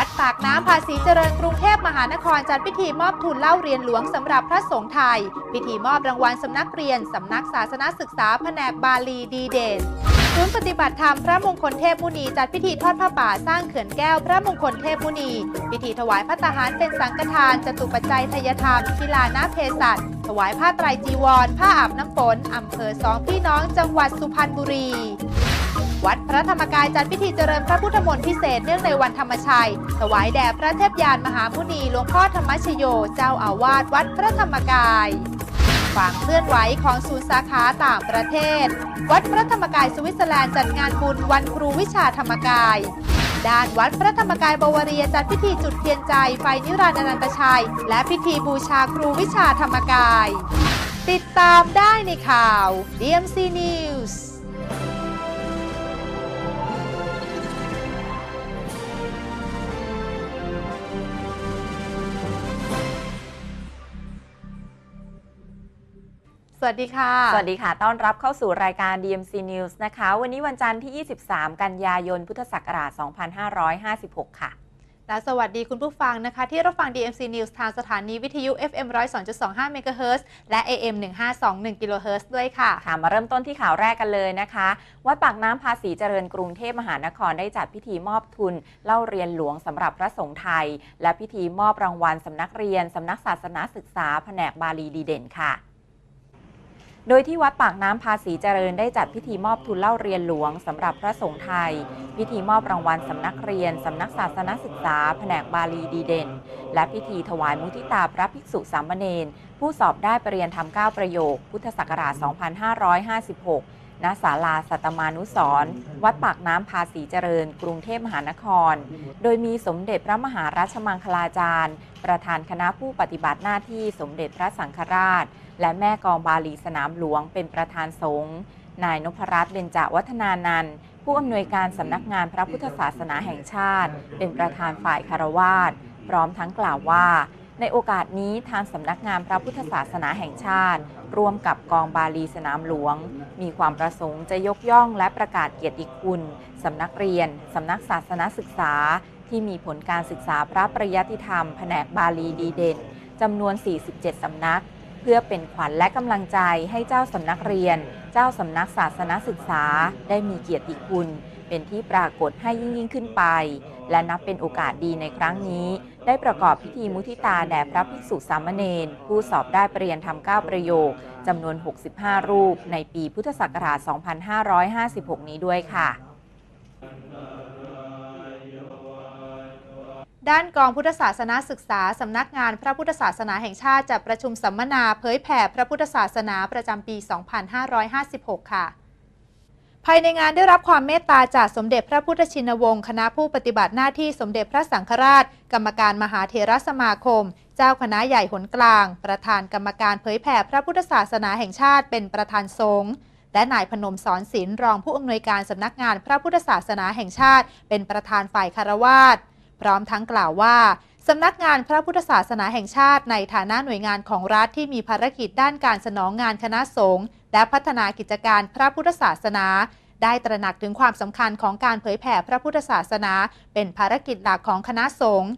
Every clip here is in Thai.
วัดปากน้ำภาษีเจริญกรุงเทพมหานครจัดพิธีมอบทุนเล่าเรียนหลวงสำหรับพระสงฆ์ไทย พิธีมอบรางวัลสำนักเรียนสำนักศาสนศึกษาแผนกบาลีดีเด่นศูนย์ปฏิบัติธรรมพระมงคลเทพมุนีจัดพิธีทอดผ้าป่าสร้างเขื่อนแก้วพระมงคลเทพมุนี พิธีถวายพระตาหารเป็นสังฆทานจตุปัจจัยทยธรรมกีฬานาเพศัตถวายผ้าไตรจีวร ผ้าอาบน้ำฝนอำเภอสองพี่น้องจังหวัดสุพรรณบุรี วัดพระธรรมกายจัดพิธีเจริญพระพุทธมนต์พิเศษเนื่องในวันธรรมชัย ถวายแด่พระเทพยานมหามุนีหลวงพ่อธรรมชโย เจ้าอาวาสวัดพระธรรมกายความเคลื่อนไหวของศูนย์สาขาต่างประเทศ วัดพระธรรมกายสวิตเซอร์แลนด์จัดงานบุญวันครูวิชาธรรมกาย ด้านวัดพระธรรมกายบวรเรียจัดพิธีจุดเทียนใจไฟนิรันดร์นันตชัย และพิธีบูชาครูวิชาธรรมกาย ติดตามได้ในข่าว DMC News สวัสดีค่ะ สวัสดีค่ะ ต้อนรับเข้าสู่รายการ DMC News นะคะ วันนี้วันจันทร์ที่ 23 กันยายน พุทธศักราช 2556 ค่ะ และสวัสดีคุณผู้ฟังนะคะ ที่รับฟัง DMC News ทางสถานีวิทยุ FM 102.25 MHz และ AM 1521 kHz ด้วยค่ะ ค่ะ มาเริ่มต้นที่ข่าวแรกกันเลยนะคะ วัดปากน้ำภาษีเจริญกรุงเทพมหานครได้จัดพิธีมอบทุน เล่าเรียนหลวงสำหรับพระสงฆ์ไทย และพิธีมอบรางวัลสำนักเรียนสำนักศาสนาศึกษาแผนกบาลีดีเด่นค่ะ โดยที่วัดปากน้ำภาษีเจริญได้จัดพิธีมอบทุนเล่าเรียนหลวงสำหรับพระสงฆ์ไทย พิธีมอบรางวัลสำนักเรียน สำนักศาสนศึกษา แผนกบาลีดีเด่น และพิธีถวายมุทิตาพระภิกษุสามเณรผู้สอบได้ปรริญญาธรรม9ประโยค พุทธศักราช 2556 ณ ศาลาสัตมานุสรวัดปากน้ำภาษีเจริญ กรุงเทพมหานคร โดยมีสมเด็จพระมหาราชมังคลาจารย์ ประธานคณะผู้ปฏิบัติหน้าที่สมเด็จพระสังฆราช และแม่กองบาลีสนามหลวงเป็นประธานสงฆ์นายนพรัตน์เบญจวัฒนานันท์ผู้อำนวยการสำนักงานพระพุทธศาสนาแห่งชาติ เป็นประธานฝ่ายคารวาสพร้อมทั้งกล่าวว่า ในโอกาสนี้ทางสำนักงานพระพุทธศาสนาแห่งชาติ ร่วมกับกองบาลีสนามหลวง มีความประสงค์จะยกย่องและประกาศเกียรติคุณสำนักเรียนสำนักศาสนศึกษา ที่มีผลการศึกษาพระปริยัติธรรม แผนกบาลีดีเด่นจำนวน 47 สำนัก เพื่อเป็นขวัญและกำลังใจให้เจ้าสำนักเรียน เจ้าสำนักศาสนศึกษา ได้มีเกียรติคุณ เป็นที่ปรากฏให้ยิ่งยิ่งขึ้นไป และนับเป็นโอกาสดีในครั้งนี้ ได้ประกอบพิธีมุทิตาแด่พระภิกษุสามเณรผู้สอบได้ปรริญญาธรรม9ประโยคจำนวน 65 รูป ในปีพุทธศักราช 2556 นี้ด้วยค่ะ ด้านกองพุทธศาสนาศึกษา สำนักงานพระพุทธศาสนาแห่งชาติจัดประชุมสัมมนาเผยแผ่พระพุทธศาสนาประจำปี 2556 ค่ะ ภายในงานได้รับความเมตตาจากสมเด็จพระพุทธชินวงศ์คณะผู้ปฏิบัติหน้าที่สมเด็จพระสังฆราช กรรมการมหาเถรสมาคม เจ้าคณะใหญ่หนกลาง ประธานกรรมการเผยแผ่พระพุทธศาสนาแห่งชาติเป็นประธานสงฆ์และนายพนมสอนศิลป์รองผู้อำนวยการสำนักงานพระพุทธศาสนาแห่งชาติ เป็นประธานฝ่ายคารวาส พร้อมทั้งกล่าวว่าสำนักงานพระพุทธศาสนาแห่งชาติในฐานะหน่วยงานของรัฐที่มีภารกิจด้านการสนองงานคณะสงฆ์และพัฒนากิจการพระพุทธศาสนา ได้ตระหนักถึงความสำคัญของการเผยแผ่พระพุทธศาสนา เป็นภารกิจหลักของคณะสงฆ์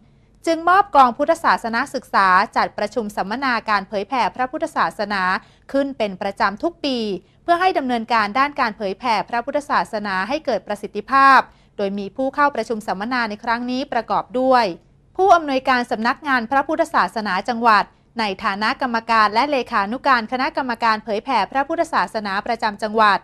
จึงมอบกองพุทธศาสนาศึกษาจัดประชุมสัมมนาการเผยแผ่พระพุทธศาสนา ขึ้นเป็นประจำทุกปี เพื่อให้ดำเนินการด้านการเผยแผ่พระพุทธศาสนาให้เกิดประสิทธิภาพ โดยมีผู้เข้าประชุมสัมมนาในครั้งนี้ประกอบด้วย ผู้อำนวยการสำนักงานพระพุทธศาสนาจังหวัด ในฐานะกรรมการและเลขานุการคณะกรรมการเผยแผ่พระพุทธศาสนาประจำจังหวัด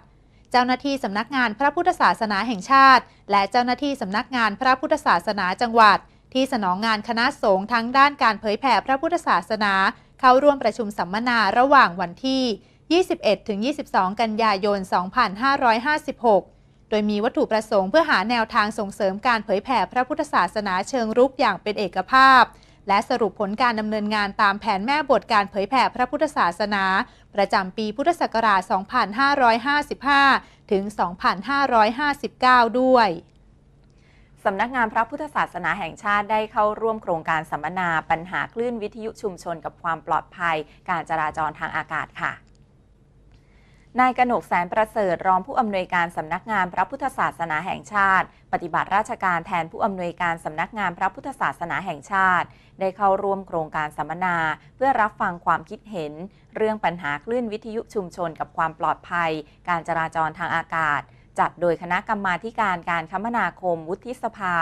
เจ้าหน้าที่สำนักงานพระพุทธศาสนาแห่งชาติ และเจ้าหน้าที่สำนักงานพระพุทธศาสนาจังหวัด ที่สนองงานคณะสงฆ์ทั้งด้านการเผยแผ่พระพุทธศาสนา เข้าร่วมประชุมสัมมนาระหว่างวันที่ 21-22 กันยายน 2556 โดยมีวัตถุประสงค์เพื่อหาแนวทางส่งเสริมการเผยแผ่พระพุทธศาสนาเชิงรุกอย่างเป็นเอกภาพ และสรุปผลการดำเนินงานตามแผนแม่บทการเผยแผ่พระพุทธศาสนา ประจำปีพุทธศักราช 2555 ถึง 2559 ด้วยสำนักงานพระพุทธศาสนาแห่งชาติได้เข้าร่วมโครงการสัมมนาปัญหาคลื่นวิทยุชุมชนกับความปลอดภัย การจราจรทางอากาศค่ะ นายกนกแสนประเสริฐรองผู้อำนวยการสำนักงานพระพุทธศาสนาแห่งชาติ ปฏิบัติราชการแทนผู้อำนวยการสำนักงานพระพุทธศาสนาแห่งชาติ ได้เข้าร่วมโครงการสัมมนา เพื่อรับฟังความคิดเห็น เรื่องปัญหาคลื่นวิทยุชุมชนกับความปลอดภัย การจราจรทางอากาศ จัดโดยคณะกรรมาการการคมนาคมวุฒิสภา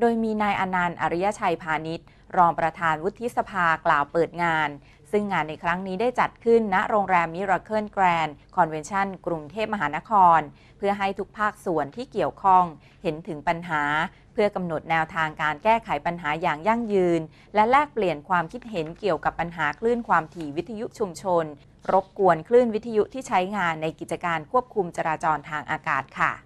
โดยมีนายอนันต์อริยชัยพาณิชย์รองประธานวุฒิสภากล่าวเปิดงาน ซึ่งงานในครั้งนี้ได้จัดขึ้นณโรงแรมมิราเคิลแกรนด์คอนเวนชั่นกรุงเทพมหานคร เพื่อให้ทุกภาคส่วนที่เกี่ยวข้องเห็นถึงปัญหา เพื่อกำหนดแนวทางการแก้ไขปัญหาอย่างยั่งยืน และแลกเปลี่ยนความคิดเห็นเกี่ยวกับปัญหาคลื่นความถี่วิทยุชุมชน รบกวนคลื่นวิทยุที่ใช้งานในกิจการควบคุมจราจรทางอากาศค่ะ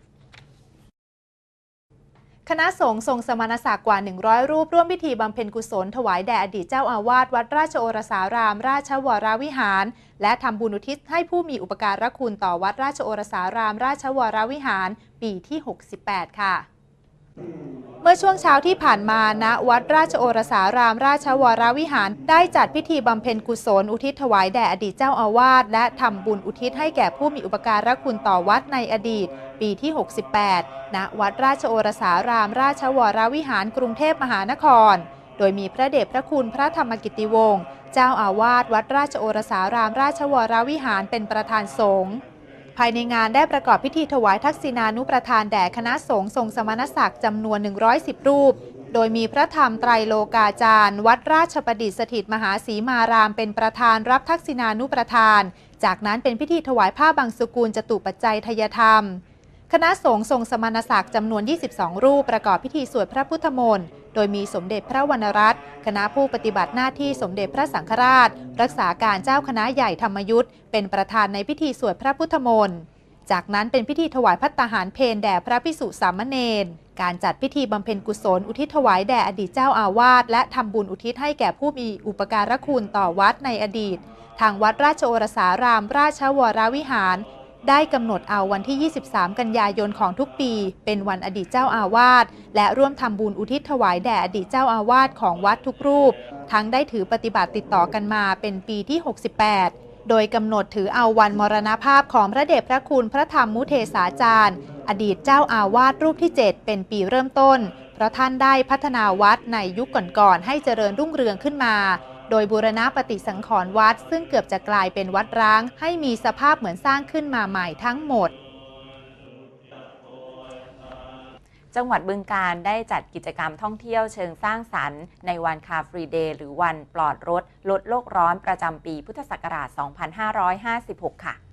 คณะสงฆ์ทรงสมณศักดิ์กว่า 100 รูป ร่วมพิธีบำเพ็ญกุศลถวายแด่อดีตเจ้าอาวาสวัดราชโอรสาราม ราชวรวิหาร และทำบุญอุทิศให้ผู้มีอุปการะคุณต่อวัดราชโอรสาราม ราชวรวิหาร ปีที่ 68 ค่ะ เมื่อช่วงเช้าที่ผ่านมาณวัดราชโอรสารามราชวรวิหาร ได้จัดพิธีบำเพ็ญกุศลอุทิศถวายแด่อดีตเจ้าอาวาสและทำบุญอุทิศให้แก่ผู้มีอุปการะคุณต่อวัดในอดีต ปีที่ 68 ณ วัดราชโอรสารามราชวรวิหารกรุงเทพมหานคร โดยมีพระเดชพระคุณพระธรรมกิติวงศ์เจ้าอาวาสวัดราชโอรสารามราชวรวิหารเป็นประธานสงฆ์ ภายในงานได้ประกอบพิธีถวายทักษิณานุประทานแด่คณะสงฆ์ทรงสมณศักดิ์จำนวน 110 รูป โดยมีพระธรรมไตรโลกาจารย์ วัดราชประดิษฐ์สถิตมหาสีมารามเป็นประธานรับทักษิณานุประทาน จากนั้นเป็นพิธีถวายผ้าบางสุกุลจตุปัจจัยทยธรรม คณะสงฆ์ทรงสมณศักดิ์จำนวน 22 รูปประกอบพิธีสวดพระพุทธมนต์ โดยมีสมเด็จพระวรรณรัตน์คณะผู้ปฏิบัติหน้าที่สมเด็จพระสังฆราช รักษาการเจ้าคณะใหญ่ธรรมยุทธ์เป็นประธานในพิธีสวดพระพุทธมนต์จากนั้นเป็นพิธีถวายพัตตาหารเพนแด่พระพิสุสามเณร การจัดพิธีบำเพ็ญกุศลอุทิศถวายแด่อดีตเจ้าอาวาสและทำบุญอุทิศให้แก่ผู้มีอุปการะคุณต่อวัดในอดีต ทางวัดราชโอรสารามราชวรวิหาร ได้กำหนดเอาวันที่ 23 กันยายนของทุกปี เป็นวันอดีตเจ้าอาวาสและร่วมทำบุญอุทิศถวายแด่อดีตเจ้าอาวาสของวัดทุกรูป ทั้งได้ถือปฏิบัติติดต่อกันมาเป็นปีที่ 68 โดยกำหนดถือเอาวันมรณภาพของพระเดชพระคุณพระธรรมมุเทศาจารย์ อดีตเจ้าอาวาสรูปที่ 7 เป็นปีเริ่มต้น เพราะท่านได้พัฒนาวัดในยุคก่อนๆให้เจริญรุ่งเรืองขึ้นมา โดยบูรณะปฏิสังขรณ์วัด ซึ่งเกือบจะกลายเป็นวัดร้าง ให้มีสภาพเหมือนสร้างขึ้นมาใหม่ทั้งหมดจังหวัดบึงการได้จัดกิจกรรมท่องเที่ยวเชิงสร้างสรรค์ ในวันคาฟรีเดย์หรือวันปลอดรถ ลดโลกร้อนประจำปีพุทธศักราช 2556 ค่ะ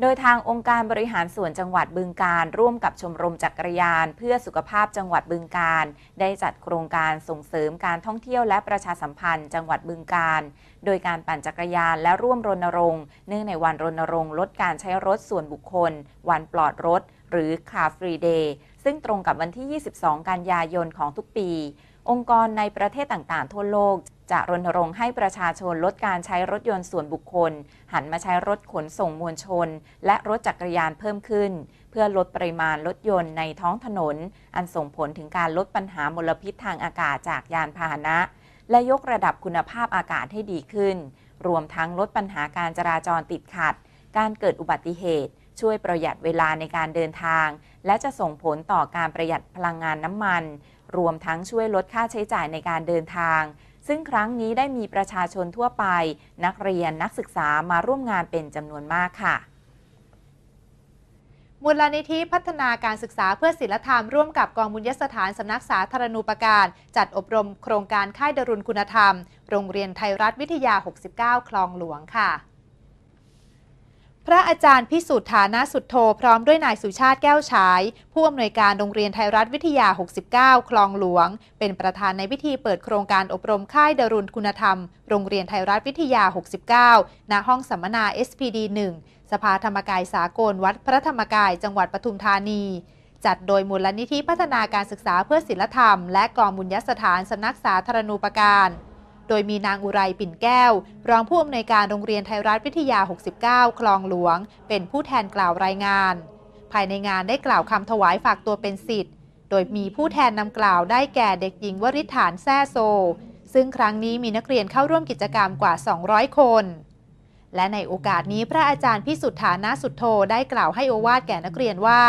โดยทางองค์การบริหารส่วนจังหวัดบึงการ ร่วมกับชมรมจักรยาน เพื่อสุขภาพจังหวัดบึงการ ได้จัดโครงการส่งเสริมการท่องเที่ยวและประชาสัมพันธ์ จังหวัดบึงการ โดยการปั่นจักรยานและร่วมรณรงค์ เนื่องในวันรณรงค์ลดการใช้รถส่วนบุคคล วันปลอดรถ หรือคาฟรีเดย์ซึ่งตรงกับวันที่ 22 กันยายนของทุกปี องค์กรในประเทศต่างๆ ทั่วโลก จะรณรงค์ให้ประชาชนลดการใช้รถยนต์ส่วนบุคคล หันมาใช้รถขนส่งมวลชน และรถจักรยานเพิ่มขึ้น เพื่อลดปริมาณรถยนต์ในท้องถนน อันส่งผลถึงการลดปัญหามลพิษทางอากาศจากยานพาหนะ และยกระดับคุณภาพอากาศให้ดีขึ้น รวมทั้งลดปัญหาการจราจรติดขัด การเกิดอุบัติเหตุ ช่วยประหยัดเวลาในการเดินทาง และจะส่งผลต่อการประหยัดพลังงานน้ำมัน รวมทั้งช่วยลดค่าใช้จ่ายในการเดินทาง ซึ่งครั้งนี้ได้มีประชาชนทั่วไป นักเรียนนักศึกษามาร่วมงานเป็นจำนวนมากค่ะมูลนิธิพัฒนาการศึกษาเพื่อศิลธรรมร่วมกับกองบุญยสถานสำนักสาธารณูปการ จัดอบรมโครงการค่ายดรุณคุณธรรม โรงเรียนไทยรัฐวิทยา 69 คลองหลวงค่ะ พระอาจารย์พิสุทธานาสุทโธพร้อมด้วยนายสุชาติแก้วฉาย ผู้อำนวยการโรงเรียนไทยรัฐวิทยา 69 คลองหลวง เป็นประธานในพิธีเปิดโครงการอบรมค่ายดรุณคุณธรรม โรงเรียนไทยรัฐวิทยา 69 ณ ห้องสัมมนา SPD 1 สภาธรรมกายสากลวัดพระธรรมกายจังหวัดปทุมธานี จัดโดยมูลนิธิพัฒนาการศึกษาเพื่อศิลธรรม และกองบุญยสถานสำนักสาธารณูปการ โดยมีนางอุไรปิ่นแก้ว รองผู้อำนวยการโรงเรียนไทยรัฐวิทยา 69 คลองหลวง เป็นผู้แทนกล่าวรายงาน ภายในงานได้กล่าวคำถวายฝากตัวเป็นสิทธิ์ โดยมีผู้แทนนำกล่าวได้แก่เด็กหญิงวริษฐานแซ่โซ ซึ่งครั้งนี้มีนักเรียนเข้าร่วมกิจกรรมกว่า 200 คน และในโอกาสนี้พระอาจารย์พิสุทธานาสุทโธได้กล่าวให้โอวาทแก่นักเรียนว่า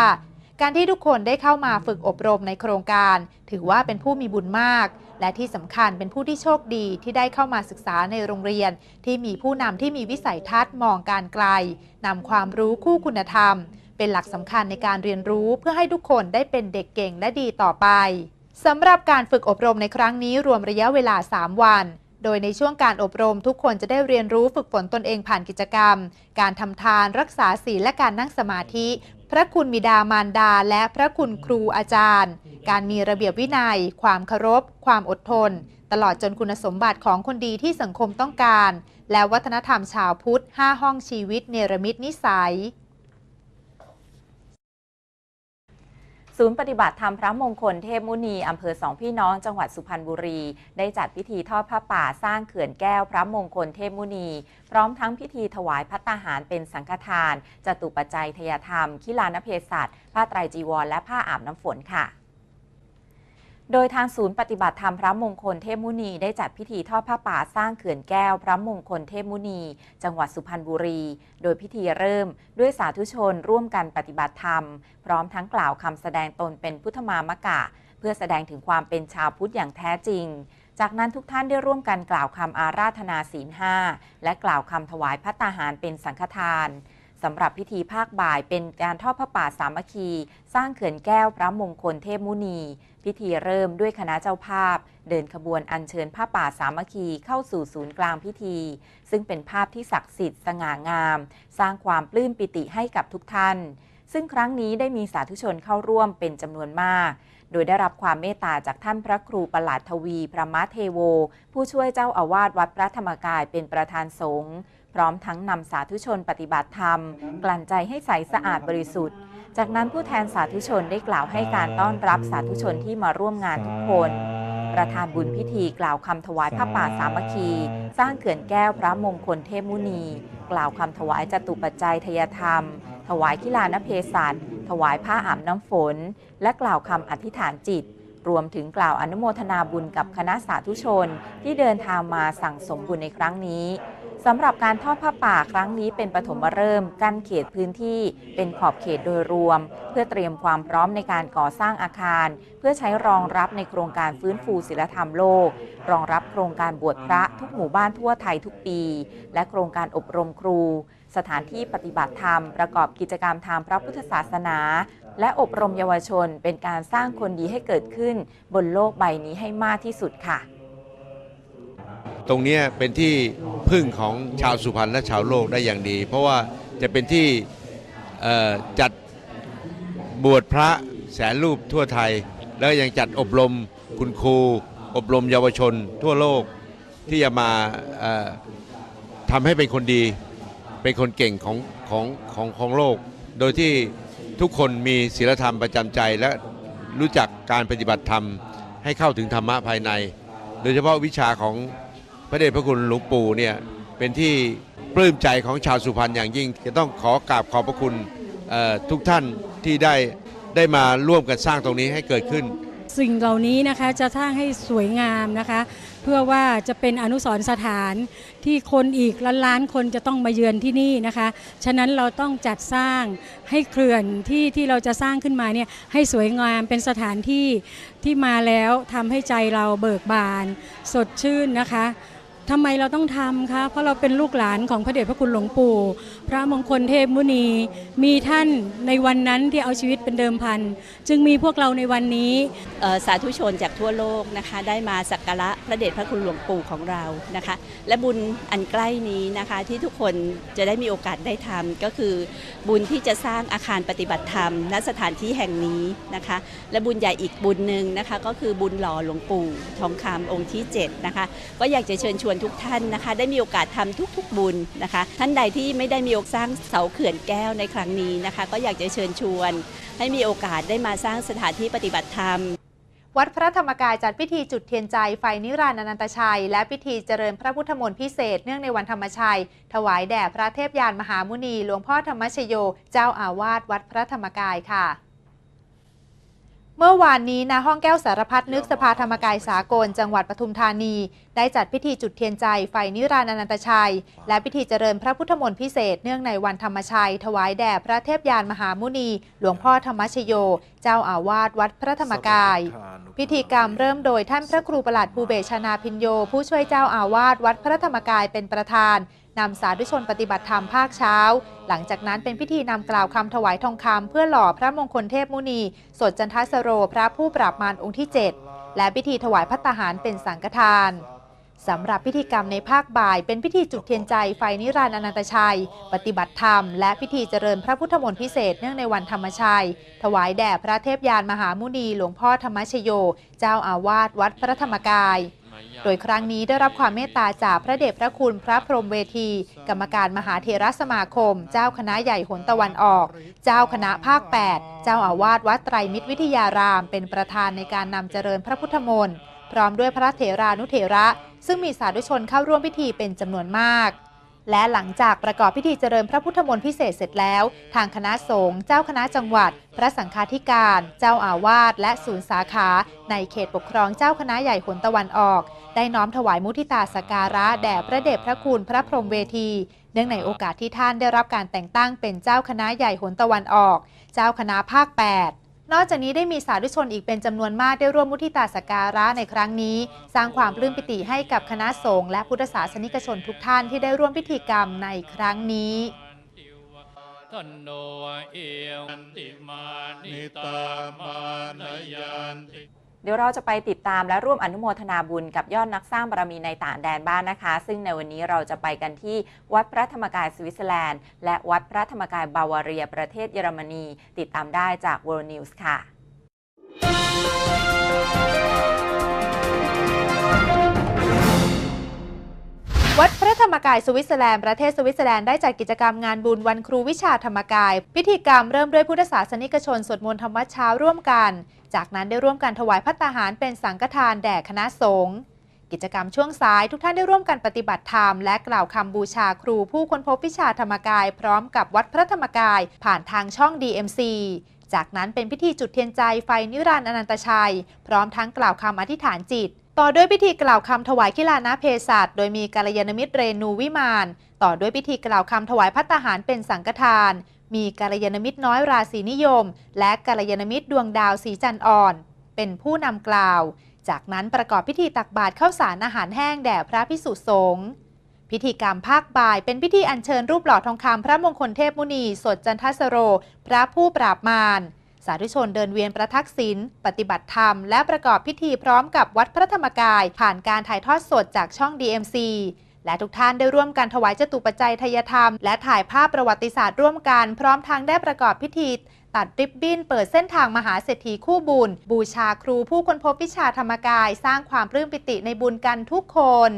การที่ทุกคนได้เข้ามาฝึกอบรมในโครงการ ถือว่าเป็นผู้มีบุญมาก และที่สำคัญเป็นผู้ที่โชคดีที่ได้เข้ามาศึกษาในโรงเรียน ที่มีผู้นำที่มีวิสัยทัศน์มองการไกลนำความรู้คู่คุณธรรม เป็นหลักสำคัญในการเรียนรู้เพื่อให้ทุกคนได้เป็นเด็กเก่งและดีต่อไปสำหรับการฝึกอบรมในครั้งนี้รวมระยะเวลา 3 วันโดยในช่วงการอบรมทุกคนจะได้เรียนรู้ฝึกฝนตนเองผ่านกิจกรรม การทำทานรักษาศีลและการนั่งสมาธิ พระคุณบิดามารดาและพระคุณครูอาจารย์ การมีระเบียบวินัย ความเคารพ ความอดทน ตลอดจนคุณสมบัติของคนดีที่สังคมต้องการ และวัฒนธรรมชาวพุทธ 5 ห้องชีวิตเนรมิตนิสัย ศูนย์ปฏิบัติธรรมพระมงคลเทพมุนี อำเภอสองพี่น้องจังหวัดสุพรรณบุรี ได้จัดพิธีทอดผ้าป่าสร้างเขื่อนแก้วพระมงคลเทพมุนี พร้อมทั้งพิธีถวายพัตตาหารเป็นสังฆทานจตุปัจจัยทยธรรม คิลานเพศสัตว์ผ้าไตรจีวร และผ้าอาบน้ำฝนค่ะ โดยทางศูนย์ปฏิบัติธรรมพระมงคลเทพมุนีได้จัดพิธีทอดผ้าป่าสร้างเขื่อนแก้วพระมงคลเทพมุนี จังหวัดสุพรรณบุรี โดยพิธีเริ่มด้วยสาธุชนร่วมกันปฏิบัติธรรม พร้อมทั้งกล่าวคำแสดงตนเป็นพุทธมามกะ เพื่อแสดงถึงความเป็นชาวพุทธอย่างแท้จริง จากนั้นทุกท่านได้ร่วมกันกล่าวคำอาราธนาศีลห้าและกล่าวคำถวายพัตตาหารเป็นสังฆทาน สำหรับพิธีภาคบ่ายเป็นการทอดพระป่าสามัคคี สร้างเขื่อนแก้วพระมงคลเทพมุนี พิธีเริ่มด้วยคณะเจ้าภาพ เดินขบวนอัญเชิญผ้าป่าสามัคคีเข้าสู่ศูนย์กลางพิธี ซึ่งเป็นภาพที่ศักดิ์สิทธิ์สง่างาม สร้างความปลื้มปิติให้กับทุกท่าน ซึ่งครั้งนี้ได้มีสาธุชนเข้าร่วมเป็นจำนวนมากโดยได้รับความเมตตาจากท่านพระครูประหลัดทวีพระมะเทโว ผู้ช่วยเจ้าอาวาสวัดพระธรรมกายเป็นประธานสงฆ์ พร้อมทั้งนำสาธุชนปฏิบัติธรรม กลั่นใจให้ใสสะอาดบริสุทธิ์ จากนั้นผู้แทนสาธุชนได้กล่าวให้การต้อนรับสาธุชนที่มาร่วมงานทุกคน ประธานบุญพิธีกล่าวคำถวายผ้าป่าสามัคคี สร้างเขื่อนแก้วพระมงคลเทพมุนี กล่าวคำถวายจตุปัจจัยทยธรรม ถวายกิลานเพศัตถวายผ้าอาบน้ำฝน และกล่าวคำอธิษฐานจิตรวมถึงกล่าวอนุโมทนาบุญกับคณะสาธุชนที่เดินทางมาสั่งสมบุญในครั้งนี้ สำหรับการทอดผ้าป่าครั้งนี้เป็นปฐมฤกษ์กั้นเขตพื้นที่เป็นขอบเขตโดยรวม เพื่อเตรียมความพร้อมในการก่อสร้างอาคาร เพื่อใช้รองรับในโครงการฟื้นฟูศิลธรรมโลก รองรับโครงการบวชพระทุกหมู่บ้านทั่วไทยทุกปี และโครงการอบรมครู สถานที่ปฏิบัติธรรม ประกอบกิจกรรมทางพระพุทธศาสนา และอบรมเยาวชน เป็นการสร้างคนดีให้เกิดขึ้น บนโลกใบนี้ให้มากที่สุดค่ะ ตรงนี้เป็นที่พึ่งของชาวสุพรรณและชาวโลกได้อย่างดี เพราะว่าจะเป็นที่จัดบวชพระแสนรูปทั่วไทย แล้วยังจัดอบรมคุณครู อบรมเยาวชนทั่วโลกที่จะมาทำให้เป็นคนดี เป็นคนเก่งของของของของโลก โดยที่ทุกคนมีศีลธรรมประจำใจและรู้จักการปฏิบัติธรรมให้เข้าถึงธรรมะภายใน โดยเฉพาะวิชาของ พระเดชพระคุณหลวงปู่เนี่ยเป็นที่ปลื้มใจของชาวสุพรรณอย่างยิ่ง จะต้องขอกราบขอบพระคุณทุกท่านที่ได้ได้มาร่วมกันสร้างตรงนี้ให้เกิดขึ้น สิ่งเหล่านี้นะคะจะสร้างให้สวยงามนะคะ เพื่อว่าจะเป็นอนุสรณ์สถานที่คนอีกล้านล้านคนจะต้องมาเยือนที่นี่นะคะ ฉะนั้นเราต้องจัดสร้างให้เขื่อนที่ที่เราจะสร้างขึ้นมาเนี่ยให้สวยงามเป็นสถานที่ที่มาแล้วทำให้ใจเราเบิกบาน สดชื่นนะคะ ทำไมเราต้องทำคะเพราะเราเป็นลูกหลานของพระเดชพระคุณหลวงปู่ พระมงคลเทพมุนี มีท่านในวันนั้นที่เอาชีวิตเป็นเดิมพัน จึงมีพวกเราในวันนี้สาธุชนจากทั่วโลกนะคะ ได้มาสักการะพระเดชพระคุณหลวงปู่ของเรานะคะ และบุญอันใกล้นี้นะคะที่ทุกคนจะได้มีโอกาสได้ทำก็คือบุญที่จะสร้างอาคารปฏิบัติธรรมณสถานที่แห่งนี้นะคะ และบุญใหญ่อีกบุญหนึ่งนะคะ ก็คือบุญหล่อหลวงปู่ทองคำองค์ที่7นะคะก็อยากจะเชิญชวนทุกท่านนะคะ ได้มีโอกาสทำทุกๆบุญนะคะ ท่านใดที่ไม่ได้มีโอกาสสร้างเสาเขื่อนแก้วในครั้งนี้นะคะ ก็อยากจะเชิญชวน ให้มีโอกาสได้มาสร้างสถานที่ปฏิบัติธรรมวัดพระธรรมกายจัดพิธีจุดเทียนใจไฟนิรันดรนันตชัย และพิธีเจริญพระพุทธมนต์พิเศษเนื่องในวันธรรมชัย ถวายแด่พระเทพยานมหามุนี หลวงพ่อธรรมชโย เจ้าอาวาสวัดพระธรรมกายค่ะ เมื่อวานนี้ณห้องแก้วสารพัดนึกสภาธรรมกายสากล จังหวัดปทุมธานี ได้จัดพิธีจุดเทียนใจไฟนิรานอนันตชัย และพิธีเจริญพระพุทธมนต์พิเศษเนื่องในวันธรรมชัย ถวายแด่พระเทพยานมหามุนี หลวงพ่อธรรมชโย เจ้าอาวาสวัดพระธรรมกาย พิธีกรรมเริ่มโดยท่านพระครูประหลัดภูเบศชนาพินโย ผู้ช่วยเจ้าอาวาสวัดพระธรรมกายเป็นประธาน นำสาธุชนปฏิบัติธรรมภาคเช้า หลังจากนั้นเป็นพิธีนำกล่าวคำถวายทองคำเพื่อหล่อพระมงคลเทพมุนี สดจันทสโรพระผู้ปราบมารองค์ที่ 7 และพิธีถวายพัตตาหารเป็นสังฆทานสำหรับพิธีกรรมในภาคบ่ายเป็นพิธีจุดเทียนใจไฟนิรันดร์อนันตชัย ปฏิบัติธรรม และพิธีเจริญพระพุทธมนต์พิเศษเนื่องในวันธรรมชัย ถวายแด่พระเทพยานมหามุนีหลวงพ่อธรรมชโย เจ้าอาวาสวัดพระธรรมกาย โดยครั้งนี้ได้รับความเมตตาจากพระเดชพระคุณพระพรหมเวที กรรมการมหาเทรสมาคม เจ้าคณะใหญ่หนตะวันออก เจ้าคณะภาค 8 เจ้าอาวาสวัดไตรมิตรวิทยาราม เป็นประธานในการนำเจริญพระพุทธมนต์พร้อมด้วยพระเถรานุเถระ ซึ่งมีสาธุชนเข้าร่วมพิธีเป็นจำนวนมาก และหลังจากประกอบพิธีเจริญพระพุทธมนต์พิเศษเสร็จแล้ว ทางคณะสงฆ์เจ้าคณะจังหวัด พระสังฆาธิการ เจ้าอาวาสและศูนย์สาขา ในเขตปกครองเจ้าคณะใหญ่หนตะวันออก ได้น้อมถวายมุทิตาสการะแด่พระเดชพระคุณพระพรหมเวทีเนื่องในโอกาสที่ท่านได้รับการแต่งตั้งเป็นเจ้าคณะใหญ่หนตะวันออก เจ้าคณะภาค 8 นอกจากนี้ได้มีสาธุชนอีกเป็นจำนวนมากได้ร่วมมุทิตาสการะในครั้งนี้ สร้างความปลื้มปิติให้กับคณะสงฆ์และพุทธศาสนิกชนทุกท่านที่ได้ร่วมพิธีกรรมในครั้งนี้ทันโนเอวันติมานิตามานยันติ เดี๋ยวเราจะไปติดตามและร่วมอนุโมทนาบุญกับยอดนักสร้างบารมีในต่างแดนบ้านนะคะ ซึ่งในวันนี้เราจะไปกันที่วัดพระธรรมกายสวิตเซอร์แลนด์ และวัดพระธรรมกายบาวาเรียประเทศเยอรมนี ติดตามได้จาก World News ค่ะวัดพระธรรมกายสวิตเซอร์แลนด์ประเทศสวิตเซอร์แลนด์ได้จัดกิจกรรมงานบุญวันครูวิชาธรรมกาย พิธีกรรมเริ่มด้วยพุทธศาสนิกชนสวดมนต์ธรรมวัดเช้าร่วมกัน จากนั้นได้ร่วมกันถวายพัตตาหารเป็นสังฆทานแด่คณะสงฆ์กิจกรรมช่วงสายทุกท่านได้ร่วมกันปฏิบัติธรรมและกล่าวคำบูชาครูผู้ค้นพบวิชาธรรมกาย พร้อมกับวัดพระธรรมกาย ผ่านทางช่อง DMC จากนั้นเป็นพิธีจุดเทียนใจไฟนิรันดร์อนันตชัย พร้อมทั้งกล่าวคำอธิษฐานจิต ต่อด้วยพิธีกล่าวคำถวายขิลานะเพศัตโดยมีกัลยาณมิตรเรนูวิมาน ต่อด้วยพิธีกล่าวคำถวายพัตตาหารเป็นสังฆทาน มีกัลยาณมิตรน้อยราศีนิยม และกัลยาณมิตรดวงดาวสีจันทร์อ่อน เป็นผู้นำกล่าว จากนั้นประกอบพิธีตักบาตรข้าวสารอาหารแห้งแด่พระพิสุสงฆ์พิธีกรรมภาคบ่ายเป็นพิธีอัญเชิญรูปหล่อทองคำพระมงคลเทพมุนี สดจันทสโร พระผู้ปราบมารสาธุชนเดินเวียนประทักษิณปฏิบัติธรรม และประกอบพิธีพร้อมกับวัดพระธรรมกาย ผ่านการถ่ายทอดสดจากช่อง DMC และทุกท่านได้ร่วมกันถวายจตุปัจจัยทายธรรม และถ่ายภาพประวัติศาสตร์ร่วมกัน พร้อมทางได้ประกอบพิธี ตัดริบบิ้นเปิดเส้นทางมหาเศรษฐีคู่บุญ บูชาครูผู้ค้นพบวิชาธรรมกาย สร้างความปลื้มปิติในบุญกันทุกคน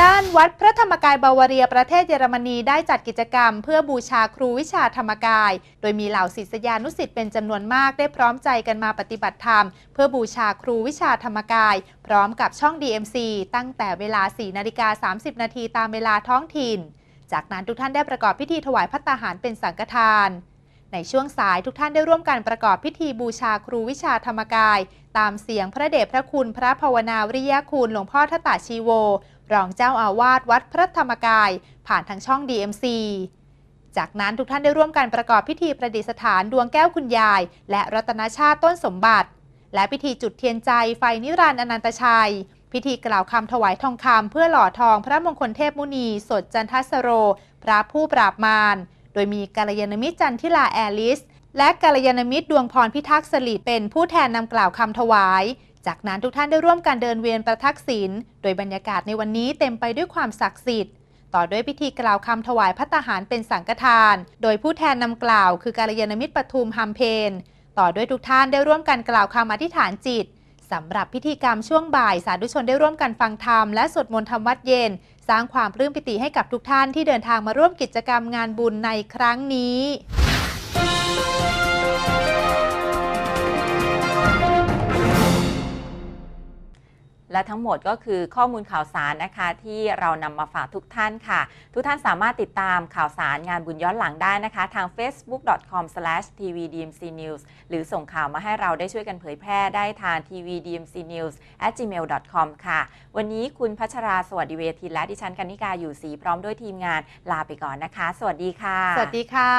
ด้านวัดพระธรรมกายบาวาเรียประเทศเยอรมนีได้จัดกิจกรรม เพื่อบูชาครูวิชาธรรมกาย โดยมีเหล่าศิษยานุศิษย์เป็นจำนวนมากได้พร้อมใจกันมาปฏิบัติธรรม เพื่อบูชาครูวิชาธรรมกาย พร้อมกับช่อง DMC ตั้งแต่เวลา4นาฬิกา30 นาทีตามเวลาท้องถิ่น จากนั้นทุกท่านได้ประกอบพิธีถวายพัตตาหารเป็นสังฆทาน ในช่วงสายทุกท่านได้ร่วมกันประกอบพิธีบูชาครูวิชาธรรมกาย ตามเสียงพระเดชพระคุณพระภาวนาวิริยคุณหลวงพ่อทตาชีโว รองเจ้าอาวาสวัดพระธรรมกาย ผ่านทางช่อง DMC จากนั้นทุกท่านได้ร่วมกันประกอบพิธีประดิษฐานดวงแก้วคุณยาย และรัตนชาติต้นสมบัติ และพิธีจุดเทียนใจไฟนิรันดร์อนันตชัย พิธีกล่าวคำถวายทองคำเพื่อหล่อทองพระมงคลเทพมุนี สดจันทสโร พระผู้ปราบมาร โดยมีกัลยาณมิตรจันทิลาแอลิส และกัลยาณมิตรดวงพรพิทักษ์สลิดเป็นผู้แทนนำกล่าวคำถวาย จากนั้นทุกท่านได้ร่วมกันเดินเวียนประทักษิณโดยบรรยากาศในวันนี้เต็มไปด้วยความศักดิ์สิทธิ์ต่อด้วยพิธีกล่าวคำถวายพัตตาหารเป็นสังฆทาน โดยผู้แทนนำกล่าวคือกัลยาณมิตรปทุมฮัมเพน ต่อด้วยทุกท่านได้ร่วมกันกล่าวคำอธิษฐานจิตสำหรับพิธีกรรมช่วงบ่าย สาธุชนได้ร่วมกันฟังธรรมและสวดมนต์ธรรมวัดเย็น ร้างความปลื้มปิติให้กับทุกท่านที่เดินทางมาร่วมกิจกรรมงานบุญในครั้งนี้ และทั้งหมดก็คือข้อมูลข่าวสารนะคะ ที่เรานำมาฝากทุกท่านค่ะ ทุกท่านสามารถติดตามข่าวสารงานบุญย้อนหลังได้นะคะ ทาง facebook.com/tvdmcnews หรือส่งข่าวมาให้เราได้ช่วยกันเผยแพร่ได้ทาง tvdmcnews@gmail.com ค่ะ วันนี้คุณพัชราสวัสดีเวทีและดิฉันกนิกาอยู่ศรีพร้อมด้วยทีมงานลาไปก่อนนะคะ สวัสดีค่ะ สวัสดีค่ะ